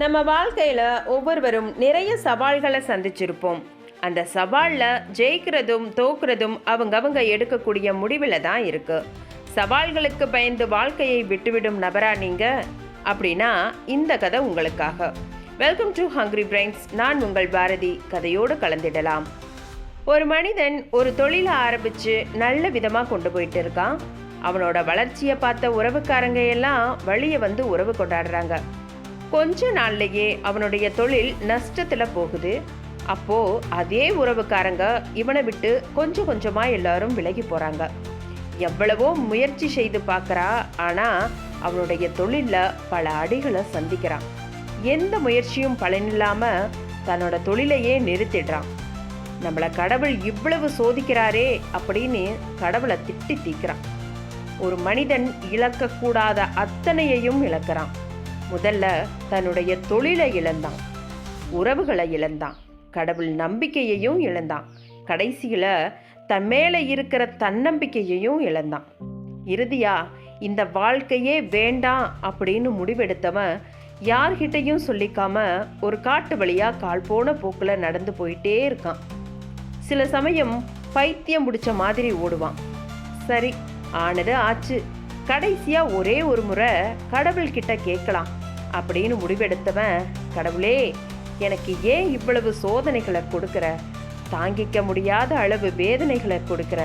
நம்ம வாழ்க்கையில் ஒவ்வொருவரும் நிறைய சவால்களை சந்திச்சிருப்போம். அந்த சவாலில் ஜெயிக்கிறதும் தோக்குறதும் அவங்கவங்க எடுக்கக்கூடிய முடிவில் தான் இருக்குது சவால்களுக்கு பயந்து வாழ்க்கையை விட்டுவிடும் நபரா நீங்கள் அப்படின்னா இந்த கதை உங்களுக்காக. வெல்கம் டு ஹங்க்ரி பிரைன்ஸ் நான் உங்கள் பாரதி. கதையோடு கலந்திடலாம். ஒரு மனிதன் ஒரு தொழிலை ஆரம்பித்து நல்ல விதமாக கொண்டு போயிட்டு இருக்கான். அவனோட வளர்ச்சியை பார்த்த உறவுக்காரங்க எல்லாம் வழியை வந்து உறவு கொண்டாடுறாங்க. கொஞ்ச நாள்லயே அவனுடைய தொழில் நஷ்டத்தில் போகுது. அப்போ அதே உறவுக்காரங்க இவனை விட்டு கொஞ்சம் கொஞ்சமா எல்லாரும் விலகி போறாங்க. எவ்வளவோ முயற்சி செய்து பார்க்கறா ஆனா அவனுடைய தொழிலில் பல அடிகளை சந்திக்கிறான். எந்த முயற்சியும் பலனில்லாம தன்னோட தொழிலையே நிறுத்திடுறான். நம்மளை கடவுள் இவ்வளவு சோதிக்கிறாரே அப்படின்னு கடவுளை திட்டி தீக்கிறான். ஒரு மனிதன் இழக்கக்கூடாத அத்தனையையும் இழக்கிறான். முதல்ல தன்னுடைய தொழிலை இழந்தான். உறவுகளை இழந்தான். கடவுள் நம்பிக்கையையும் இழந்தான். கடைசியில் தன் மேலே இருக்கிற தன்னம்பிக்கையையும் இழந்தான். இறுதியாக இந்த வாழ்க்கையே வேண்டாம் அப்படின்னு முடிவெடுத்தவன் யார்கிட்டையும் சொல்லிக்காம ஒரு காட்டு வழியாக கால் போன போக்கில் நடந்து போயிட்டே இருக்கான். சில சமயம் பைத்தியம் பிடிச்ச மாதிரி ஓடுவான். சரி ஆனது ஆச்சு. கடைசியாக ஒரே ஒரு முறை கடவுள்கிட்ட கேட்கலாம். அப்படின்னு முடிவெடுத்தவன் கடவுளே எனக்கு ஏன் இவ்வளவு சோதனைகளை கொடுக்குற? தாங்கிக்க முடியாத அளவு வேதனைகளை கொடுக்குற?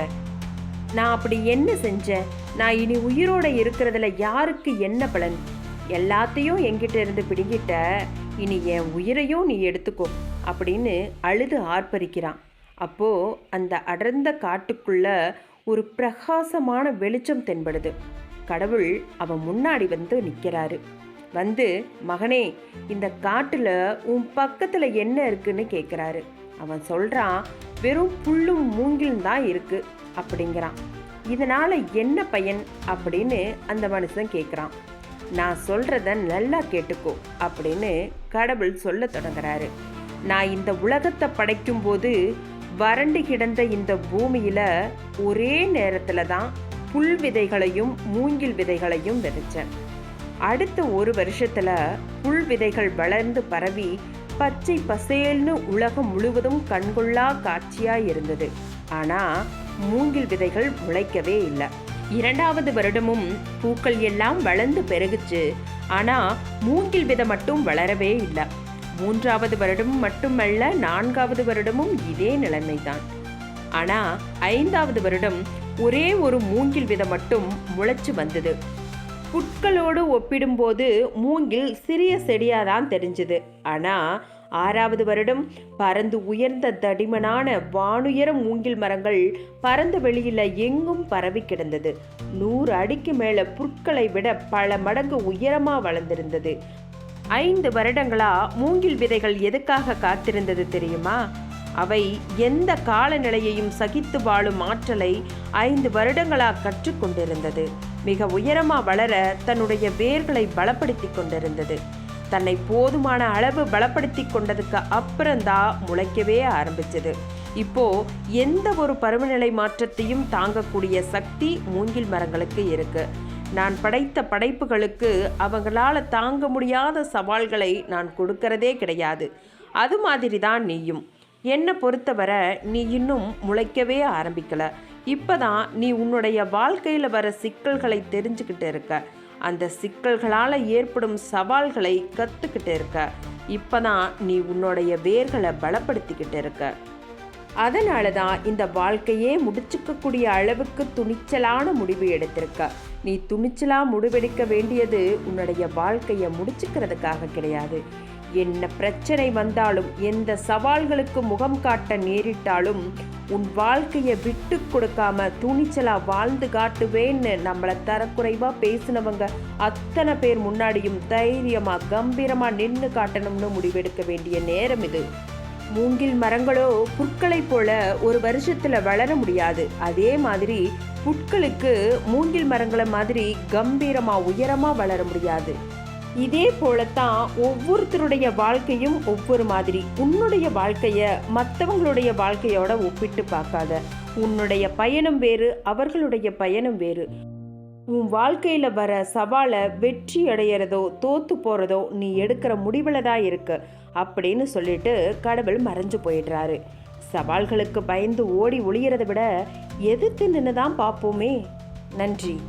நான் அப்படி என்ன செஞ்சேன்? நான் இனி உயிரோடு இருக்கிறதுல யாருக்கு என்ன பலன்? எல்லாத்தையும் என்கிட்ட இருந்து பிடுங்கிட்ட இனி என் உயிரையும் நீ எடுத்துக்கோ அப்படின்னு அழுது ஆர்ப்பரிக்கிறான். அப்போ அந்த அடர்ந்த காட்டுக்குள்ள ஒரு பிரகாசமான வெளிச்சம் தென்படுது. கடவுள் அவன் முன்னாடி வந்து நிற்கிறாரு வந்து மகனே இந்த காட்டில் உன் பக்கத்தில் என்ன இருக்குன்னு கேட்குறாரு அவன் சொல்கிறான் வெறும் புல்லும் மூங்கிலும் தான் இருக்குது அப்படிங்கிறான். இதனால் என்ன பையன்? அப்படின்னு அந்த மனுஷன் கேட்குறான் நான் சொல்கிறத நல்லா கேட்டுக்கோ அப்படின்னு கடவுள் சொல்ல தொடங்குறாரு. நான் இந்த உலகத்தை படைக்கும்போது வறண்டு கிடந்த இந்த பூமியில் ஒரே நேரத்தில் தான் புல் விதைகளையும் மூங்கில் விதைகளையும் விதைச்சேன். அடுத்த ஒரு வருஷத்துல புல் விதைகள் வளர்ந்து பரவி பச்சை பசேல்னு உலகம் முழுவதும் கண்கொள்ளா காட்சியா இருந்தது. ஆனா மூங்கில் விதைகள் முளைக்கவே இல்லை. இரண்டாவது வருடமும் பூக்கள் எல்லாம் வளர்ந்து பெருகுச்சு. ஆனா மூங்கில் விதை மட்டும் வளரவே இல்லை. மூன்றாவது வருடமும் மட்டுமல்ல நான்காவது வருடமும் இதே நிலைமைதான். ஆனா ஐந்தாவது வருடம் ஒரே ஒரு மூங்கில் விதை மட்டும் முளைச்சு வந்தது. புட்களோடு ஒப்பிடும்போது மூங்கில் சிறிய செடியாக தான் தெரிஞ்சுது. ஆனால் ஆறாவது வருடம் பறந்து உயர்ந்த தடிமனான வானுயர மூங்கில் மரங்கள் பறந்த வெளியில் எங்கும் பரவி கிடந்தது. நூறு அடிக்கு மேலே புற்களை விட பல மடங்கு உயரமாக வளர்ந்திருந்தது. ஐந்து வருடங்களா மூங்கில் விதைகள் எதுக்காக காத்திருந்தது தெரியுமா? அவை எந்த காலநிலையையும் சகித்து வாழும் ஆற்றலை ஐந்து வருடங்களாக கற்றுக்கொண்டிருந்தது மிக உயரமா வளர தன்னுடைய வேர்களை பலப்படுத்தி கொண்டிருந்தது. தன்னை போதுமான அளவு பலப்படுத்தி கொண்டதுக்கு அப்புறம்தான் முளைக்கவே ஆரம்பிச்சது. இப்போ எந்த ஒரு பருவநிலை மாற்றத்தையும் தாங்கக்கூடிய சக்தி மூங்கில் மரங்களுக்கு இருக்கு. நான் படைத்த படைப்புகளுக்கு அவங்களால தாங்க முடியாத சவால்களை நான் கொடுக்கறதே கிடையாது. அது மாதிரி தான் நீயும். என்னை பொறுத்தவரை நீ இன்னும் முளைக்கவே ஆரம்பிக்கலை. இப்போ தான் நீ உன்னுடைய வாழ்க்கையில் வர சிக்கல்களை தெரிஞ்சுக்கிட்டு இருக்க. அந்த சிக்கல்களால் ஏற்படும் சவால்களை கற்றுக்கிட்டு இருக்க. இப்பதான் நீ உன்னுடைய வேர்களை பலப்படுத்திக்கிட்டு இருக்க. அதனால தான் இந்த வாழ்க்கையே முடிச்சுக்கக்கூடிய அளவுக்கு துணிச்சலான முடிவு எடுத்திருக்க. நீ துணிச்சலாக முடிவெடுக்க வேண்டியது உன்னுடைய வாழ்க்கையை முடிச்சுக்கிறதுக்காக கிடையாது. என்ன பிரச்சனை வந்தாலும் எந்த சவால்களுக்கு முகம் காட்ட நேரிட்டாலும் உன் வாழ்க்கையை விட்டு கொடுக்காம துணிச்சலா வாழ்ந்து காட்டுவேன்னு நம்மளை தரக்குறைவா பேசினவங்க அத்தனை பேர் முன்னாடியும் தைரியமா கம்பீரமா நின்று காட்டணும்னு முடிவெடுக்க வேண்டிய நேரம் இது. மூங்கில் மரங்களோ புற்களைப் போல ஒரு வருஷத்துல வளர முடியாது. அதே மாதிரி புட்களுக்கு மூங்கில் மரங்களை மாதிரி கம்பீரமா உயரமா வளர முடியாது. இதே போலத்தான் ஒவ்வொருத்தருடைய வாழ்க்கையும் ஒவ்வொரு மாதிரி. உன்னுடைய வாழ்க்கைய மற்றவங்களுடைய வாழ்க்கையோட ஒப்பிட்டு பார்க்காத. உன்னுடைய பயணம் வேறு அவர்களுடைய பயணம் வேறு. உன் வாழ்க்கையில் வர சவாலை வெற்றி அடையிறதோ தோத்து போகிறதோ நீ எடுக்கிற முடிவில் தான் இருக்கு. அப்படின்னு சொல்லிட்டு கடவுள் மறைஞ்சு போயிடுறாரு. சவால்களுக்கு பயந்து ஓடி ஒளியறதை விட எதிர்த்து நின்று தான் பார்ப்போமே. நன்றி.